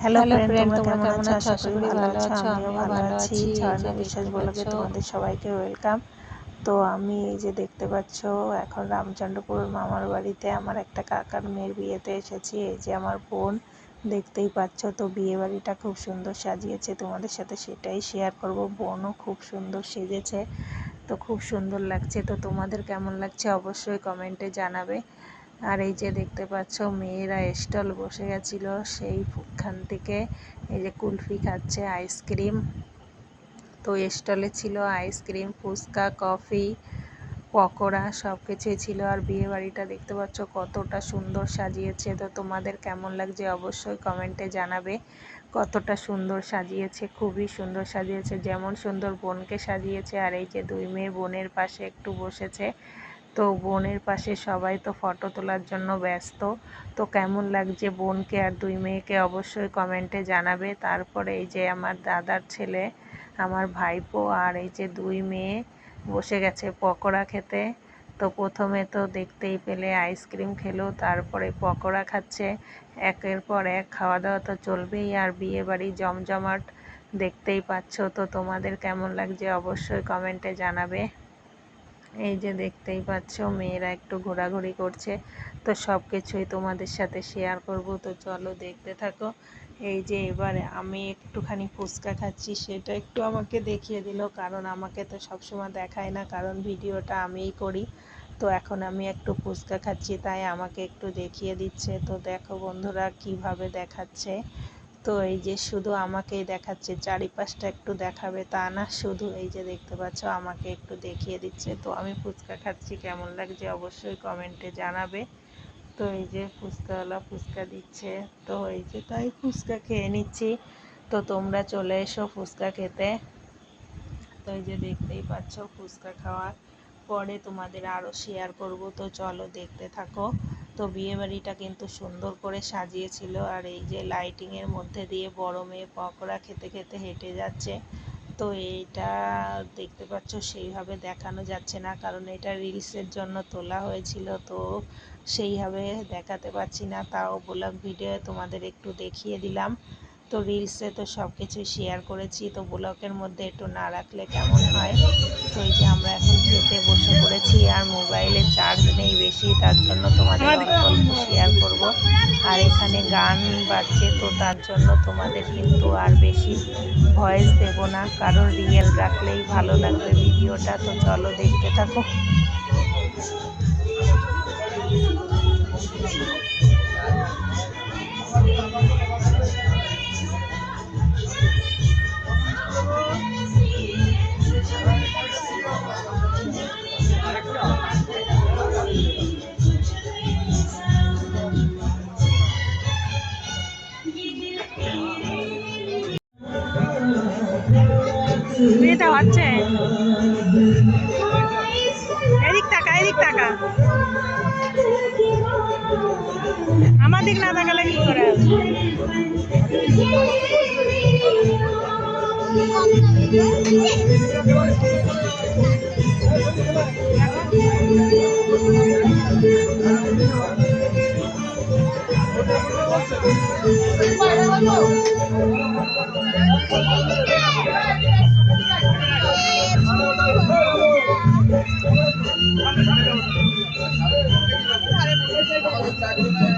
Hello friend তোমরা কেমন আছো? আশা করি ভালো আছো আমিও ভালো আছি। ঝর্ণা বিশ্বাস পাচ্ছো। তোমাদের সবাইকে ওয়েলকাম তো আমি এই যে দেখতে পাচ্ছ এখন রামচন্দ্রপুর মামার বাড়িতে আমার একটা কাকার মেয়ের বিয়েতে এসেছি। এই যে আমার বোন দেখতেই পাচ্ছ তো বিয়ে বাড়িটা খুব সুন্দর সাজিয়েছে। তোমাদের সাথে সেটাই শেয়ার করব। বোনও খুব সুন্দর সেজেছে তো খুব সুন্দর লাগছে। তো তোমাদের কেমন লাগছে অবশ্যই কমেন্টে জানাবে। আর এই যে দেখতে পাচ্ছ, মেয়েরা স্টল বসে গেছিল। সেই সেইখান থেকে এই যে কুলফি খাচ্ছে, আইসক্রিম। তো স্টলে ছিল আইসক্রিম, ফুচকা, কফি, পকোড়া সব কিছুই ছিল। আর বিয়ে বাড়িটা দেখতে পাচ্ছ, কতটা সুন্দর সাজিয়েছে। তো তোমাদের কেমন লাগছে অবশ্যই কমেন্টে জানাবে। কতটা সুন্দর সাজিয়েছে, খুবই সুন্দর সাজিয়েছে। যেমন সুন্দর বোনকে সাজিয়েছে, আর এই যে দুই মেয়ে বোনের পাশে একটু বসেছে। তো বোনের পাশে সবাই তো ফটো তোলার জন্য ব্যস্ত। তো কেমন লাগছে বোনকে আর দুই মেয়েকে অবশ্যই কমেন্টে জানাবে। তারপরে এই যে আমার দাদার ছেলে, আমার ভাইপো আর এই যে দুই মেয়ে বসে গেছে পকোড়া খেতে। তো প্রথমে তো দেখতেই পেলে আইসক্রিম খেলো, তারপরে পকোড়া খাচ্ছে। একের পর এক খাওয়া দাওয়া তো চলবেই আর বিয়ে বাড়ি জমজমাট দেখতেই পাচ্ছ। তো তোমাদের কেমন লাগছে অবশ্যই কমেন্টে জানাবে। এই যে দেখতেই পাচ্ছ, মেয়েরা একটু ঘোরাঘুরি করছে। তো সব কিছুই তোমাদের সাথে শেয়ার করব। তো চলো দেখতে থাকো। এই যে এবারে আমি একটুখানি ফুচকা খাচ্ছি, সেটা একটু আমাকে দেখিয়ে দিল। কারণ আমাকে তো সবসময় দেখায় না, কারণ ভিডিওটা আমিই করি। তো এখন আমি একটু ফুচকা খাচ্ছি, তাই আমাকে একটু দেখিয়ে দিচ্ছে। তো দেখো বন্ধুরা কীভাবে দেখাচ্ছে। তো এই যে শুধু আমাকেই দেখাচ্ছে, চারিপাশটা একটু দেখাবে, তা না, শুধু এই যে দেখতে পাচ্ছ, আমাকে একটু দেখিয়ে দিচ্ছে। তো আমি ফুচকা খাচ্ছি, কেমন লাগছে অবশ্যই কমেন্টে জানাবে। তো এই যে ফুচকাওয়ালা ফুচকা দিচ্ছে, তো এই যে তাই ফুচকা খেয়ে নিচ্ছি। তো তোমরা চলে এসো ফুচকা খেতে। তো এই যে দেখতেই পাচ্ছ ফুচকা খাওয়ার পরে তোমাদের আরও শেয়ার করব, তো চলো দেখতে থাকো। তো বিয়ে বাড়িটা কিন্তু সুন্দর করে সাজিয়েছিল আর এই যে লাইটিংয়ের মধ্যে দিয়ে বড় মেয়ে পকোড়া খেতে খেতে হেঁটে যাচ্ছে। তো এইটা দেখতে পাচ্ছ সেইভাবে দেখানো যাচ্ছে না, কারণ এটা রিলসের জন্য তোলা হয়েছিল। তো সেইভাবে দেখাতে পারছি না, তাও বললাম ভিডিও তোমাদের একটু দেখিয়ে দিলাম। তো রিলসে তো সব কিছু শেয়ার করেছি। তো ব্লগের মধ্যে একটু না রাখলে কেমন হয়? তো এই যে আমরা এখন খেতে বসে পড়েছি আর মোবাইলে চার্জ নেই বেশি, তার জন্য তোমাদের অল্প শেয়ার করব। আর এখানে গান বাজছে, তো তার জন্য তোমাদের কিন্তু আর বেশি ভয়েস দেব না, কারণ রিয়েল রাখলেই ভালো লাগবে ভিডিওটা। তো চলো দেখতে থাকো। মেয়েটা হচ্ছে। এদিক টাকা এদিক টাকা আমার দিক না তাকালে কি করে? Tá demais. Né?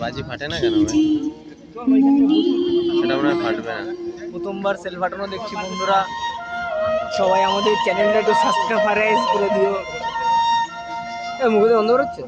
বাজি ফাটে না কেন সেটা মনে হয় ফাটবে না। প্রথমবার সেল ফাটানো দেখছি বন্ধুরা। সবাই আমাদের চ্যানেলটা একটু সাবস্ক্রাইব করে দিও। মুখে অন্ধ হচ্ছে?